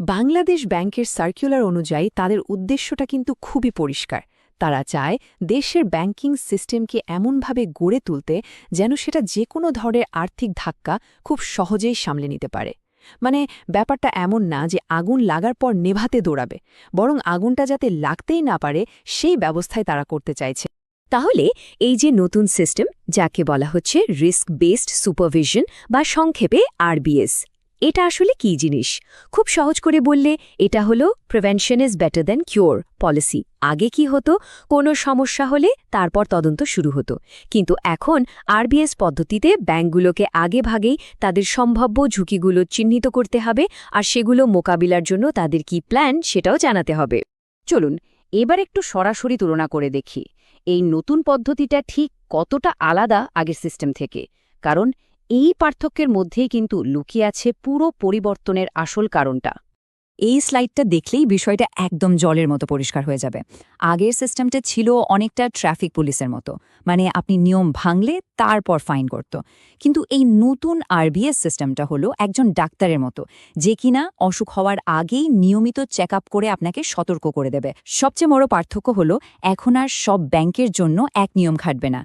বাংলাদেশ ব্যাংকের সার্কুলার অনুযায়ী তাদের উদ্দেশ্যটা কিন্তু খুবই পরিষ্কার। তারা চায় দেশের ব্যাংকিং সিস্টেমকে এমনভাবে গড়ে তুলতে যেন সেটা যে কোনো ধরনের আর্থিক ধাক্কা খুব সহজেই সামলে নিতে পারে। মানে ব্যাপারটা এমন না যে আগুন লাগার পর নেভাতে দৌড়াবে, বরং আগুনটা যাতে লাগতেই না পারে সেই ব্যবস্থায় তারা করতে চাইছে। তাহলে এই যে নতুন সিস্টেম, যাকে বলা হচ্ছে রিস্ক বেসড সুপারভিশন বা সংক্ষেপে আরবিএস এটা আসলে কি জিনিস? খুব সহজ করে বললে, এটা হলো prevention is better than cure policy আগে কি হতো? কোনো সমস্যা হলে তারপর তদন্ত শুরু হতো। কিন্তু এখন আরবিএস পদ্ধতিতে ব্যাংকগুলোকে আগে ভাগেই তাদের সম্ভাব্য ঝুঁকিগুলো চিহ্নিত করতে হবে আর সেগুলো মোকাবিলার জন্য তাদের কি প্ল্যান সেটাও জানাতে হবে। চলুন, এবার একটু সরাসরি তুলনা করে দেখি। এই নতুন পদ্ধতিটা ঠিক কতটা আলাদা আগের সিস্টেম থেকে? কারণ এই পার্থক্যের মধ্যেই কিন্তু লুকিয়ে আছে পুরো পরিবর্তনের আসল কারণটা। এই স্লাইডটা দেখলেই বিষয়টা একদম জলের মতো পরিষ্কার হয়ে যাবে। আগের সিস্টেমটা ছিল অনেকটা ট্রাফিক পুলিশের মতো। মানে আপনি নিয়ম ভাঙলে তারপর ফাইন করত। কিন্তু এই নতুন আরবিএস সিস্টেমটা হলো একজন ডাক্তারের মতো, যে কিনা অসুখ হওয়ার আগেই নিয়মিত চেক করে আপনাকে সতর্ক করে দেবে। সবচেয়ে বড় পার্থক্য হলো এখন আর সব ব্যাংকের জন্য এক নিয়ম খাটবে না।